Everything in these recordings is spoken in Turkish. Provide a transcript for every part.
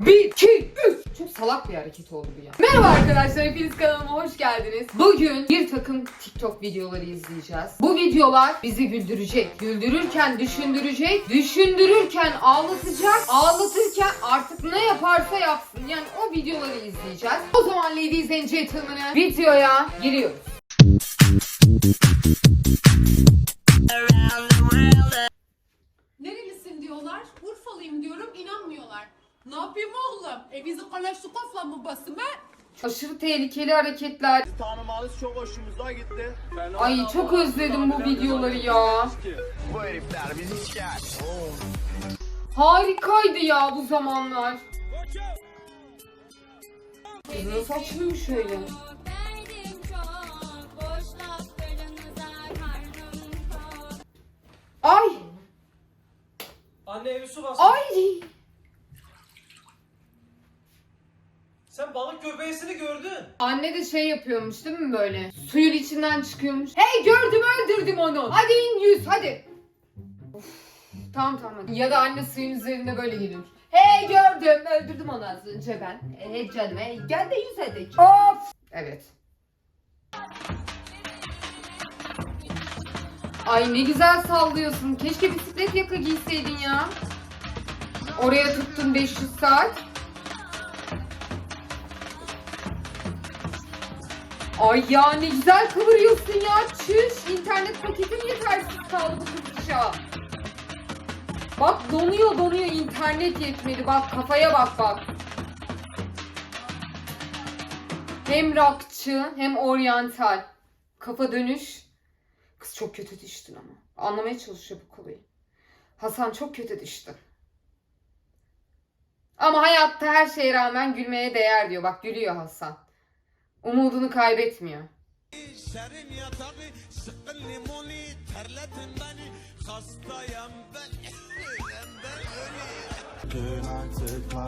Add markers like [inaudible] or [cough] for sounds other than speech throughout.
1, 2, 3. Çok salak bir hareket oldu bu ya. Merhaba arkadaşlar, hepiniz kanalıma hoş geldiniz. Bugün bir takım TikTok videoları izleyeceğiz. Bu videolar bizi güldürecek. Güldürürken düşündürecek. Düşündürürken ağlatacak. Ağlatırken artık ne yaparsa yapsın. Yani o videoları izleyeceğiz. O zaman ladies and gentlemen videoya giriyoruz. Nerelisin diyorlar. Urfalıyım diyorum inanmıyorlar. Ne yapayım oğlum? E bizi Kalaşnikov'la mı basım he? Aşırı tehlikeli hareketler. Tanımanız çok hoşumuza gitti. Ay çok var. özledim bu videoları ya. Bu herifler bizi siker. Harikaydı ya bu zamanlar. Laflarınıza karnım tok. Ay! Anne evi su bastı. Ay! Sen balık göbeğisini gördün. Anne de şey yapıyormuş değil mi böyle? Suyun içinden çıkıyormuş. Hey gördüm öldürdüm onu. Hadi in yüz hadi. Of, tamam tamam hadi. Ya da anne suyun üzerinde böyle geliyormuş. Hey gördüm öldürdüm onu az önce ben. Hey canım hey gel de yüz hadi. Of! Evet. Ay ne güzel sallıyorsun. Keşke bisiklet yaka giyseydin ya. Oraya tuttun 500 saat. Ay ya ne güzel kıvırıyorsun ya. Çüş. internet paketim yetersiz kaldı bu kızışa. Bak donuyor donuyor internet yetmedi. Bak kafaya bak bak. Hem rockçı hem oryantal. Kafa dönüş. Kız çok kötü düştün ama. Anlamaya çalışıyor bu konuyu. Hasan çok kötü düştü. Ama hayatta her şeye rağmen gülmeye değer diyor. Bak gülüyor Hasan. Umudunu kaybetmiyor. Serin yatağı sıkın limoni terletin beni hastayım ben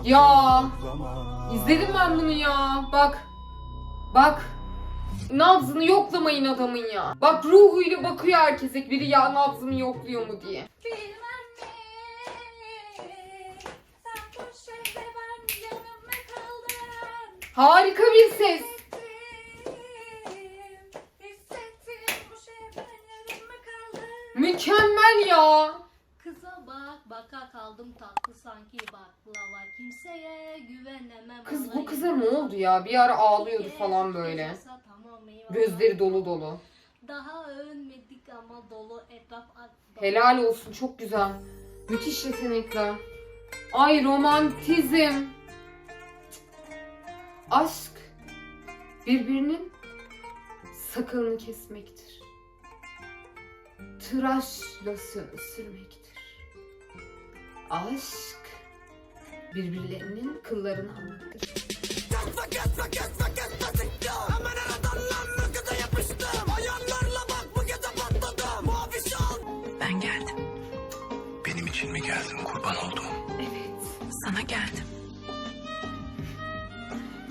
Ya izledim ben bunu ya. Bak. Bak. Nabzını yoklamayın adamın ya. Bak ruhuyla bakıyor herkese biri ya nabzını yokluyor mu diye. Harika bir ses. Hissettim bu şehre ben yarım kaldım. Mükemmel ya. Kıza bak baka kaldım tatlı sanki baklava kimseye güvenemem. Kız bu kıza ne oldu ya? Bir ara ağlıyordu falan böyle. Gözleri dolu dolu. Daha ölmedik ama dolu etraf. Helal olsun çok güzel. Müthiş yetenekler. Ay romantizm. Aşk birbirinin sakalını kesmektir. Tıraş losyonu sürmektir. Aşk birbirlerinin kıllarını almaktır. Ben geldim. Benim için mi geldin kurban oldum? Evet. Sana geldim.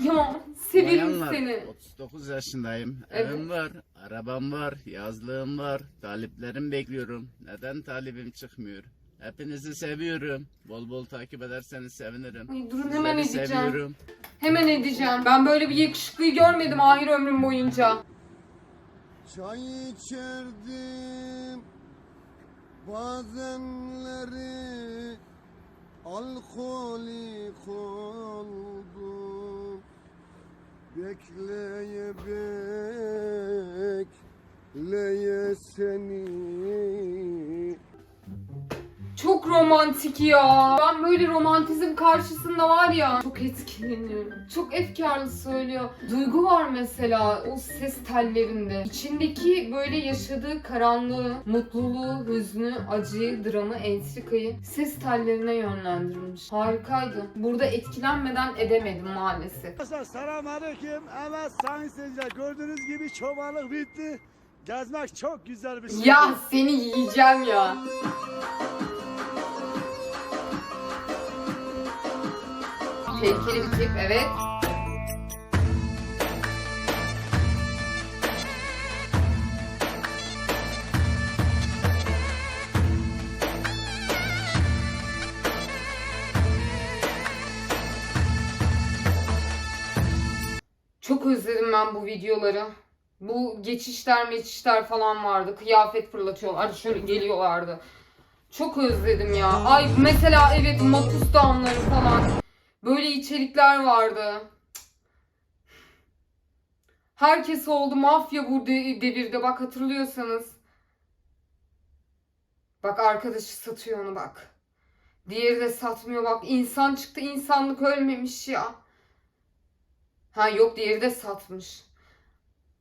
Ya severim Bayanlar, seni. 39 yaşındayım. Evet. Evim var, arabam var, yazlığım var. Taliplerim bekliyorum. Neden talibim çıkmıyor? Hepinizi seviyorum. Bol bol takip ederseniz sevinirim. Ay durun Sizleri hemen edeceğim. seviyorum. Hemen edeceğim. Ben böyle bir yakışıklıyı görmedim ahir ömrüm boyunca. Çay içerdim bazenleri alkolik oldum Bekleye bekleye seni Çok romantik ya. Ben böyle romantizm karşısında var ya çok etkileniyorum. Çok efkarlı söylüyor. Duygu var mesela o ses tellerinde. İçindeki böyle yaşadığı karanlığı, mutluluğu, hüznü, acıyı, dramı, entrikayı ses tellerine yönlendirilmiş. Harikaydı. Burada etkilenmeden edemedim maalesef. Arkadaşlar selamünaleyküm. Evet sayın seyirciler gördüğünüz gibi çobanlık bitti. Gezmek çok güzel bir şey. Ya seni yiyeceğim ya. Tehlikeli bir tip evet. Çok özledim ben bu videoları. Bu geçişler meçişler falan vardı. Kıyafet fırlatıyorlar. Şöyle geliyorlardı. Çok özledim ya. Ay mesela evet Mapus Dağları falan. Böyle içerikler vardı. Herkes oldu mafya bu de- devirde bak hatırlıyorsanız. Bak arkadaşı satıyor onu bak. Diğeri de satmıyor bak. İnsan çıktı insanlık ölmemiş ya. Ha yok diğeri de satmış.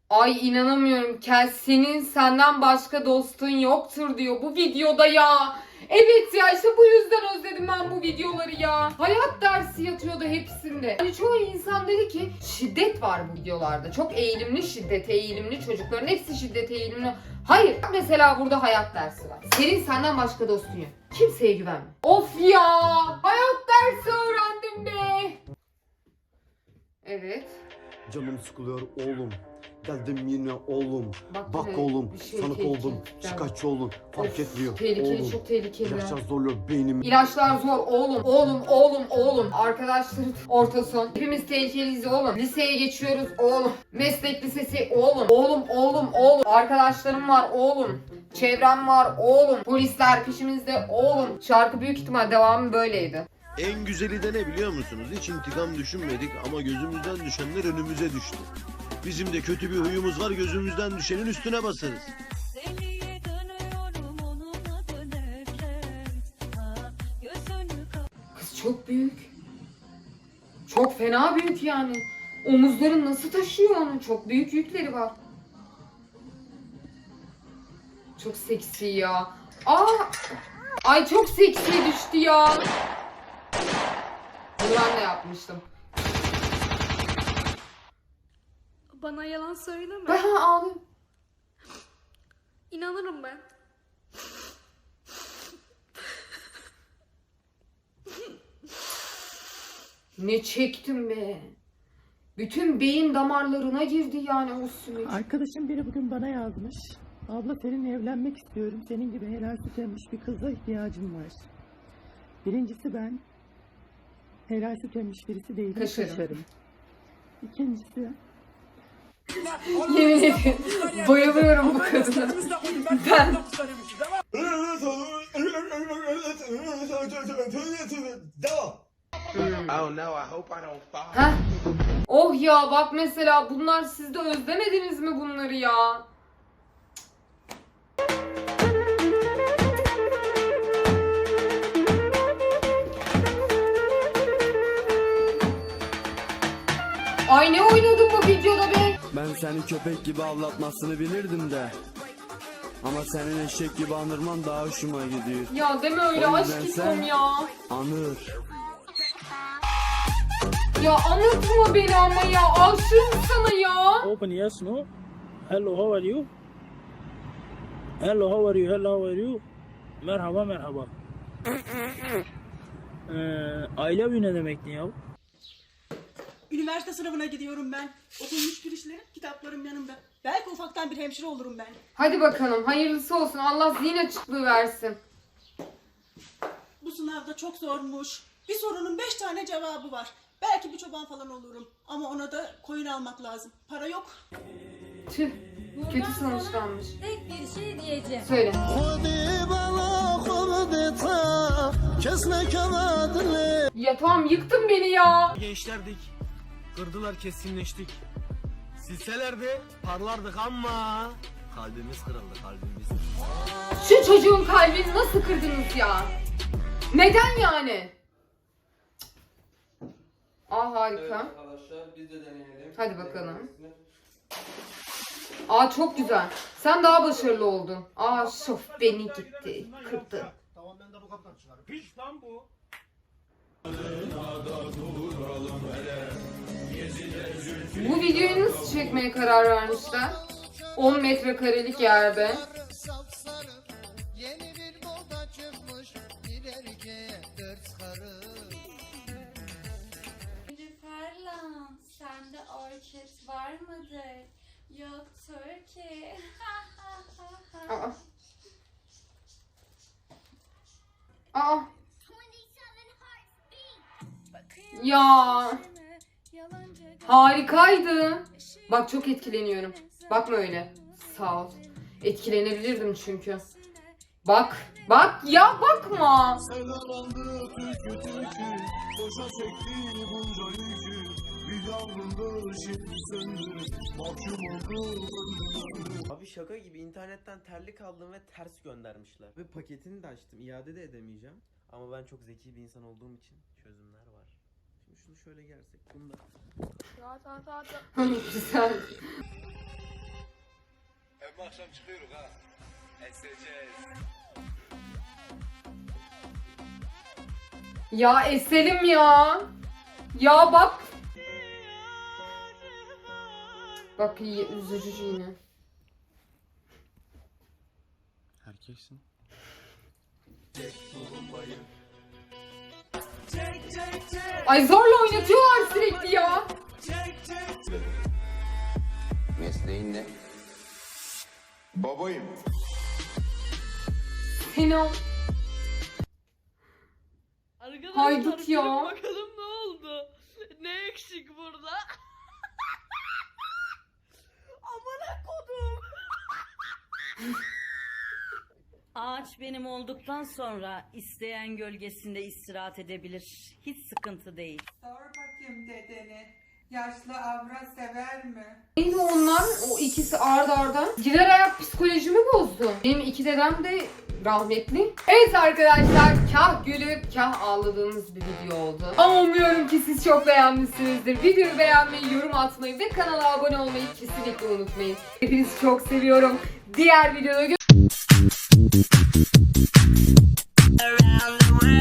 Ay inanamıyorum. Kel senin senden başka dostun yoktur diyor bu videoda ya. Evet ya işte bu yüzden özledim ben bu videoları ya. Hayat dersi yatıyordu hepsinde. Hani çoğu insan dedi ki şiddet var bu videolarda. Çok eğilimli şiddet, eğilimli çocukların hepsi şiddet eğilimli. Hayır. Mesela burada hayat dersi var. Senin senden başka dostun yok. Kimseye güvenme. Of ya! Hayat dersi öğrendim be. Evet. Canım sıkılıyor oğlum. Geldim yine oğlum. Bak, Bak oğlum şey sanık tehlikeli. oldum. Şikayetçi oldum. Fark Of, etmiyor. Tehlikeli, oğlum. çok tehlikeli. İlaçlar zorluyor beynimi. İlaçlar zor oğlum, oğlum, oğlum, oğlum. Arkadaşların orta son. Hepimiz tehlikeliyiz oğlum. Liseye geçiyoruz oğlum. Meslek lisesi oğlum. Oğlum, oğlum, oğlum. Arkadaşlarım var oğlum. Çevrem var oğlum. Polisler peşimizde oğlum. Şarkı büyük ihtimal devamı böyleydi. En güzeli de ne biliyor musunuz? Hiç intikam düşünmedik ama gözümüzden düşenler önümüze düştü. Bizim de kötü bir huyumuz var gözümüzden düşenin üstüne basarız. Kız çok büyük. Çok fena büyük yani. Omuzların nasıl taşıyor onu? Çok büyük yükleri var. Çok seksi ya. Aa! Ay çok seksi düştü ya. Bunu ben de yapmıştım. Bana yalan söyleme. Ben ağlıyorum. İnanırım ben. Ne çektim be. Bütün beyin damarlarına girdi yani o süreç. Arkadaşım biri bugün bana yazmış. Abla seninle evlenmek istiyorum. Senin gibi helal süt emmiş bir kıza ihtiyacım var. Birincisi ben helal süt emmiş birisi değilim. Kaşarım. Kaşarım. İkincisi Yemin ederim bayılıyorum bu kadına. Ben. Heh. Oh ya bak mesela bunlar siz de özlemediniz mi bunları ya? Ay ne oynadın bu videoda be? Ben seni köpek gibi avlatmasını bilirdim de. Ama senin eşek gibi andırman daha hoşuma gidiyor. Ya deme öyle aşk sen- ya. Anır. Ya anlatma beni ama ya aşığım sana ya. Open yes no. Hello how are you? Hello how are you? Hello how are you? Merhaba merhaba. [laughs] Ee, I love you ne demekti ya? Üniversite sınavına gidiyorum ben. Okunmuş girişlerim, kitaplarım yanımda. Belki ufaktan bir hemşire olurum ben. Hadi bakalım hayırlısı olsun Allah zihin açıklığı versin. Bu sınavda çok zormuş. Bir sorunun beş tane cevabı var. Belki bir çoban falan olurum. Ama ona da koyun almak lazım. Para yok. Tüh kötü sonuçlanmış. Tek bir şey diyeceğim. Söyle. Ya tamam yıktın beni ya. Gençlerdik. Kırdılar kesinleştik. Silselerdi parlardık ama kalbimiz kırıldı kalbimiz. Şu çocuğun kalbini nasıl kırdınız ya? Neden yani? Aa harika. Arkadaşlar biz de deneyelim. Hadi bakalım. Aa çok güzel. Sen daha başarılı oldun. Aa şof beni gitti. Kırdı. Tamam ben de bu kaptan çıkarım. Piş lan bu. Bu videoyu nasıl çekmeye karar vermişler? 10 metrekarelik yerde. Ferlan, sende orket var mıdır? Yoktur ki. Aa. [laughs] Aa. Ya. Harikaydı. Bak çok etkileniyorum. Bakma öyle. Sağ ol. Etkilenebilirdim çünkü. Bak. Bak ya bakma. Abi şaka gibi internetten terlik aldım ve ters göndermişler. Ve paketini de açtım. iade de edemeyeceğim. Ama ben çok zeki bir insan olduğum için çözümler var. Şimdi şunu şöyle gersek. Bunu da Güzel. Hem akşam çıkıyoruz ha. Eseceğiz. Ya Eselim ya. Ya bak. Bak iyi üzücü yine. Erkeksin. Ay zorla oynatıyorlar sürekli ya. Mesleğin ne? Babayım. Seni o- Arkadaşlar Haydut ya. bakalım ne oldu? Ne eksik burada? [laughs] Amına kodum. [laughs] Ağaç benim olduktan sonra isteyen gölgesinde istirahat edebilir. Hiç sıkıntı değil. Sor bakayım dedeni. Yaşlı avra sever mi? Neydi onlar? O ikisi ard arda. Girer ayak psikolojimi bozdu. Benim iki dedem de rahmetli. Evet arkadaşlar kah gülüp kah ağladığımız bir video oldu. Ama umuyorum ki siz çok beğenmişsinizdir. Videoyu beğenmeyi, yorum atmayı ve kanala abone olmayı kesinlikle unutmayın. Hepinizi çok seviyorum. Diğer videoda gö- Thank you.